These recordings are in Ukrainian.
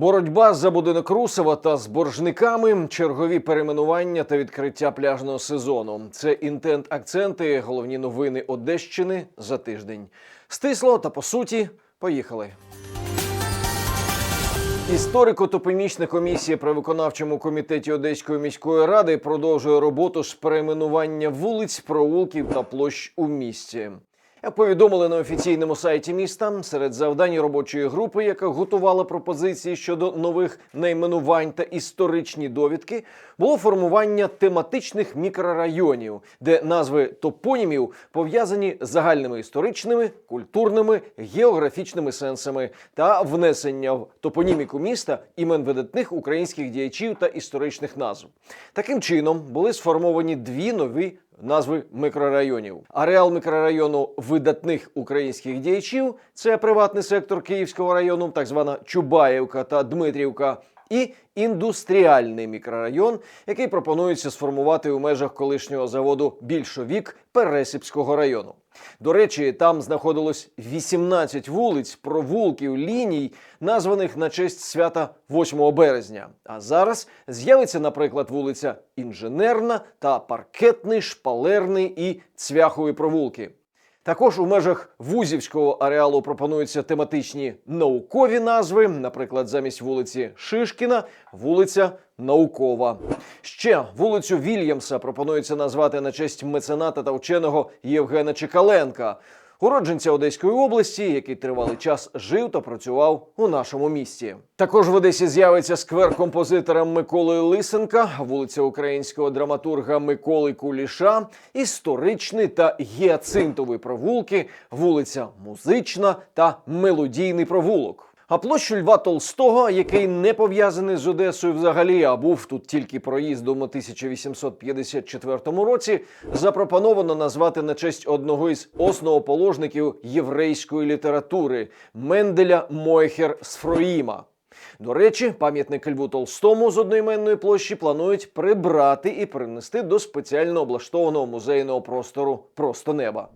Боротьба за будинок Русова та з боржниками, чергові перейменування та відкриття пляжного сезону. Це інтент акценти, головні новини Одещини за тиждень. Стисло та по суті, поїхали. Історико-топонічна комісія при виконавчому комітеті Одеської міської ради продовжує роботу з перейменування вулиць, провулків та площ у місті. Як повідомили на офіційному сайті міста, серед завдань робочої групи, яка готувала пропозиції щодо нових найменувань та історичні довідки, було формування тематичних мікрорайонів, де назви топонімів пов'язані з загальними історичними, культурними, географічними сенсами та внесення в топоніміку міста імен видатних українських діячів та історичних назв. Таким чином були сформовані дві нові назви мікрорайонів. Ареал мікрорайону видатних українських діячів це приватний сектор Київського району, так звана Чубаївка та Дмитрівка. І індустріальний мікрорайон, який пропонується сформувати у межах колишнього заводу більшовік Пересипського району. До речі, там знаходилось 18 вулиць, провулків, ліній, названих на честь свята 8 березня. А зараз з'явиться, наприклад, вулиця Інженерна та Паркетний, Шпалерний і Цвяхові провулки. Також у межах вузівського ареалу пропонуються тематичні наукові назви, наприклад, замість вулиці Шишкіна, вулиця Наукова. Ще вулицю Вільямса пропонується назвати на честь мецената та вченого Євгена Чекаленка, уродженця Одеської області, який тривалий час жив та працював у нашому місті. Також в Одесі з'явиться сквер композитора Миколи Лисенка, вулиця українського драматурга Миколи Куліша, історичний та гіацинтовий провулки, вулиця Музична та Мелодійний провулок. А площу Льва Толстого, який не пов'язаний з Одесою взагалі, а був тут тільки проїздом у 1854 році, запропоновано назвати на честь одного із основоположників єврейської літератури Менделя Мойхер Сфроїма. До речі, пам'ятник Льву Толстому з одноіменної площі планують прибрати і перенести до спеціально облаштованого музейного простору просто неба.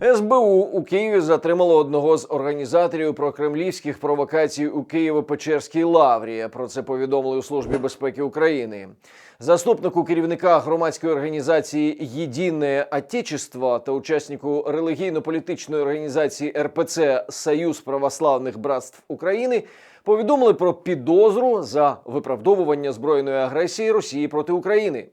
СБУ у Києві затримало одного з організаторів прокремлівських провокацій у Києво-Печерській лаврі. Про це повідомили у Службі безпеки України. Заступнику керівника громадської організації Єдине Отечество та учаснику релігійно-політичної організації РПЦ Союз православних братств України повідомили про підозру за виправдовування збройної агресії Росії проти України.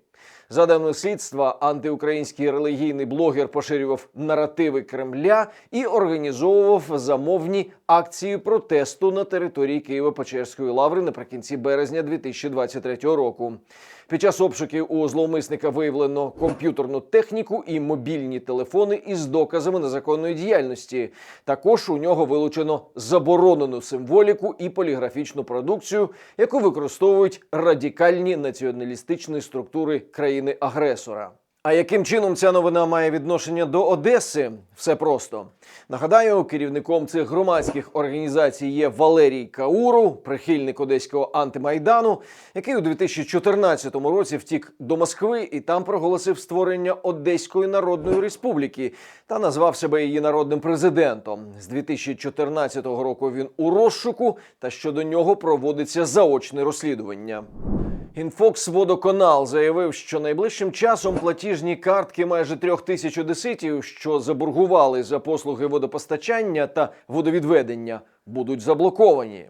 За даними слідства, антиукраїнський релігійний блогер поширював наративи Кремля і організовував замовні акції протесту на території Києво-Печерської лаври наприкінці березня 2023 року. Під час обшуків у зловмисника виявлено комп'ютерну техніку і мобільні телефони із доказами незаконної діяльності. Також у нього вилучено заборонену символіку і поліграфічну продукцію, яку використовують радикальні націоналістичні структури країни-агресора. А яким чином ця новина має відношення до Одеси? Все просто нагадаю, керівником цих громадських організацій є Валерій Кауру, прихильник одеського антимайдану, який у 2014 році втік до Москви і там проголосив створення Одеської Народної Республіки та назвав себе її народним президентом. З 2014 року він у розшуку, та щодо нього проводиться заочне розслідування. Інфокс Водоканал заявив, що найближчим часом платіжні картки майже трьох тисяч одеситів, що заборгували за послуги водопостачання та водовідведення, будуть заблоковані.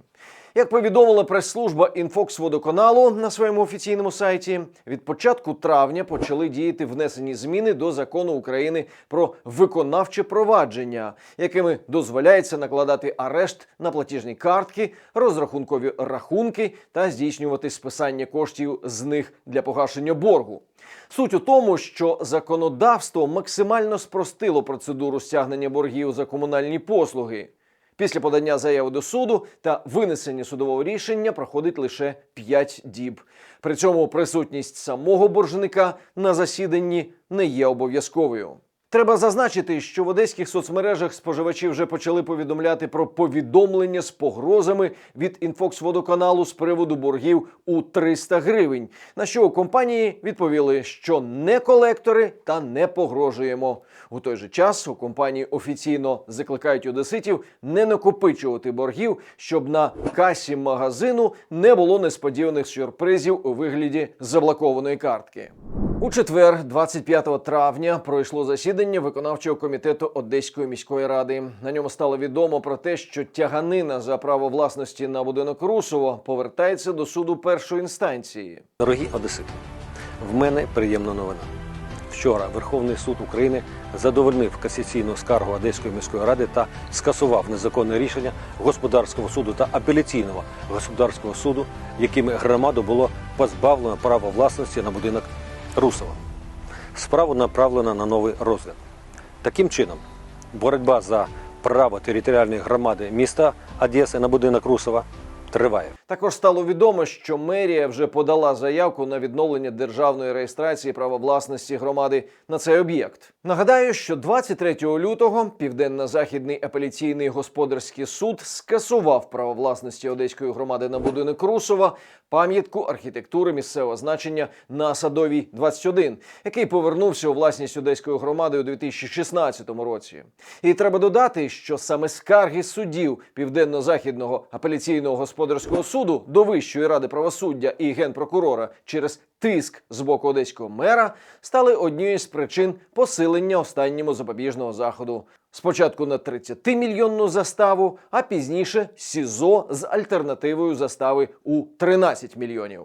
Як повідомила прес-служба Інфокс водоканалу на своєму офіційному сайті, від початку травня почали діяти внесені зміни до закону України про виконавче провадження, якими дозволяється накладати арешт на платіжні картки, розрахункові рахунки та здійснювати списання коштів з них для погашення боргу. Суть у тому, що законодавство максимально спростило процедуру стягнення боргів за комунальні послуги. Після подання заяви до суду та винесення судового рішення проходить лише 5 діб. При цьому присутність самого боржника на засіданні не є обов'язковою. Треба зазначити, що в одеських соцмережах споживачі вже почали повідомляти про повідомлення з погрозами від інфоксводоканалу з приводу боргів у 300 гривень. На що у компанії відповіли, що не колектори та не погрожуємо. У той же час у компанії офіційно закликають одеситів не накопичувати боргів, щоб на касі магазину не було несподіваних сюрпризів у вигляді заблокованої картки. У четвер, 25 травня, пройшло засідання виконавчого комітету Одеської міської ради. На ньому стало відомо про те, що тяганина за право власності на будинок Русово повертається до суду першої інстанції. Дорогі одесити, в мене приємна новина. Вчора Верховний суд України задовольнив касаційну скаргу Одеської міської ради та скасував незаконне рішення господарського суду та апеляційного господарського суду, якими громаду було позбавлено права власності на будинок Русова. Справа направлена на новий розгляд. Таким чином, боротьба за право територіальної громади міста Одеси на будинок Русова триває. Також стало відомо, що мерія вже подала заявку на відновлення державної реєстрації права власності громади на цей об'єкт. Нагадаю, що 23 лютого південно-західний апеляційний господарський суд скасував право власності одеської громади на будинок Русова, пам'ятку архітектури місцевого значення на Садовій 21, який повернувся у власність одеської громади у 2016 році. І треба додати, що саме скарги суддів південно-західного апеляційного господарського суду до Вищої ради правосуддя і генпрокурора через тиск з боку одеського мера стали однією з причин посилення останньому запобіжного заходу. Спочатку на 30-мільйонну заставу, а пізніше СІЗО з альтернативою застави у 13 мільйонів.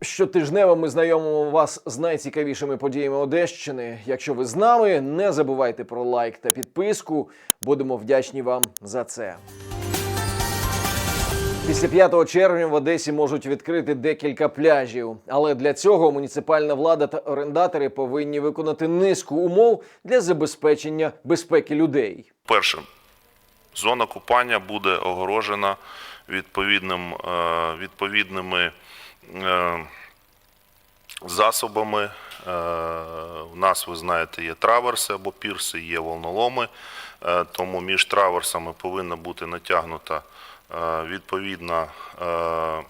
Щотижнево ми знайомимо вас з найцікавішими подіями Одещини. Якщо ви з нами, не забувайте про лайк та підписку. Будемо вдячні вам за це. Після 5 червня в Одесі можуть відкрити декілька пляжів, але для цього муніципальна влада та орендатори повинні виконати низку умов для забезпечення безпеки людей. Перше, зона купання буде огорожена відповідним, е, відповідними е, засобами. Е, У нас, ви знаєте, є траверси або пірси, є волноломи, е, тому між траверсами повинна бути натягнута е, відповідна, е,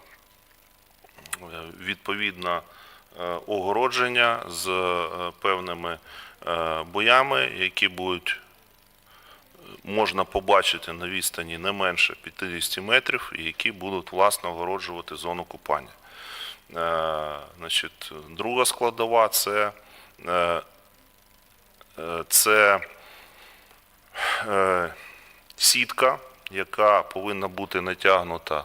відповідна е, огородження з е, певними е, боями, які будуть можна побачити на відстані не менше 50 метрів, і які будуть власне огороджувати зону купання. Е, значить, друга складова це, е, е, це е, сітка, яка повинна бути натягнута е,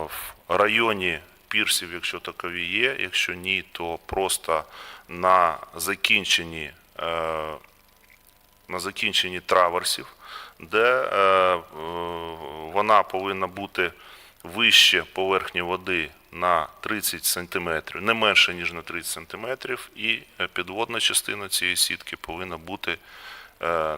в районі пірсів, якщо такові є. Якщо ні, то просто на закінченні е, на закінченні траверсів, де е, вона повинна бути вище поверхні води на 30 см, не менше, ніж на 30 см, і підводна частина цієї сітки повинна бути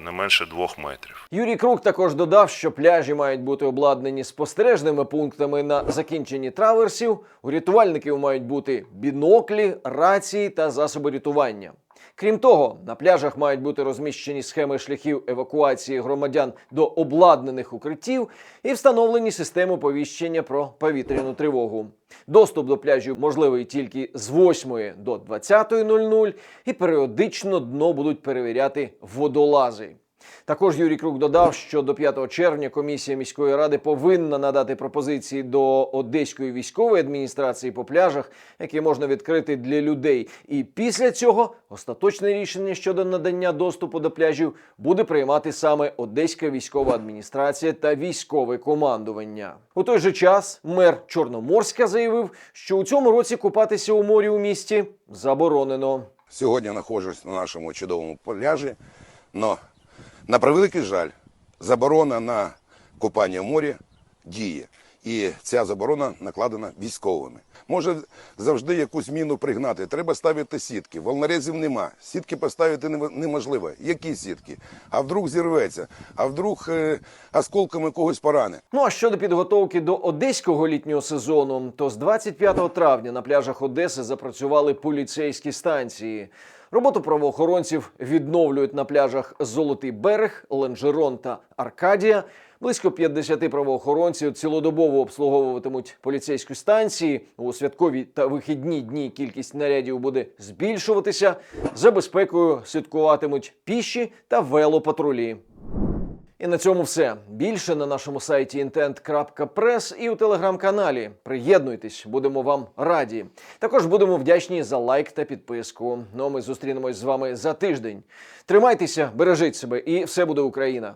не менше двох метрів. Юрій Крук також додав, що пляжі мають бути обладнані спостережними пунктами на закінченні траверсів. У рятувальників мають бути біноклі, рації та засоби рятування. Крім того, на пляжах мають бути розміщені схеми шляхів евакуації громадян до обладнаних укриттів і встановлені системи повіщення про повітряну тривогу. Доступ до пляжів можливий тільки з 8 до 20.00 і періодично дно будуть перевіряти водолази. Також Юрій Крук додав, що до 5 червня комісія міської ради повинна надати пропозиції до Одеської військової адміністрації по пляжах, які можна відкрити для людей. І після цього остаточне рішення щодо надання доступу до пляжів буде приймати саме Одеська військова адміністрація та військове командування. У той же час мер Чорноморська заявив, що у цьому році купатися у морі у місті заборонено. Сьогодні знаходжусь на нашому чудовому пляжі, але на превеликий жаль, заборона на купання в морі діє. І ця заборона накладена військовими. Може завжди якусь міну пригнати. Треба ставити сітки. Волнорезів нема. Сітки поставити неможливо. Які сітки? А вдруг зірветься, а вдруг е, осколками когось поране. Ну а щодо підготовки до одеського літнього сезону, то з 25 травня на пляжах Одеси запрацювали поліцейські станції. Роботу правоохоронців відновлюють на пляжах Золотий берег, Ленжерон та Аркадія. Близько 50 правоохоронців цілодобово обслуговуватимуть поліцейські станції. У святкові та вихідні дні кількість нарядів буде збільшуватися. За безпекою слідкуватимуть піші та велопатрулі. І на цьому все. Більше на нашому сайті intent.press і у телеграм-каналі. Приєднуйтесь, будемо вам раді. Також будемо вдячні за лайк та підписку. Ну а ми зустрінемось з вами за тиждень. Тримайтеся, бережіть себе, і все буде Україна.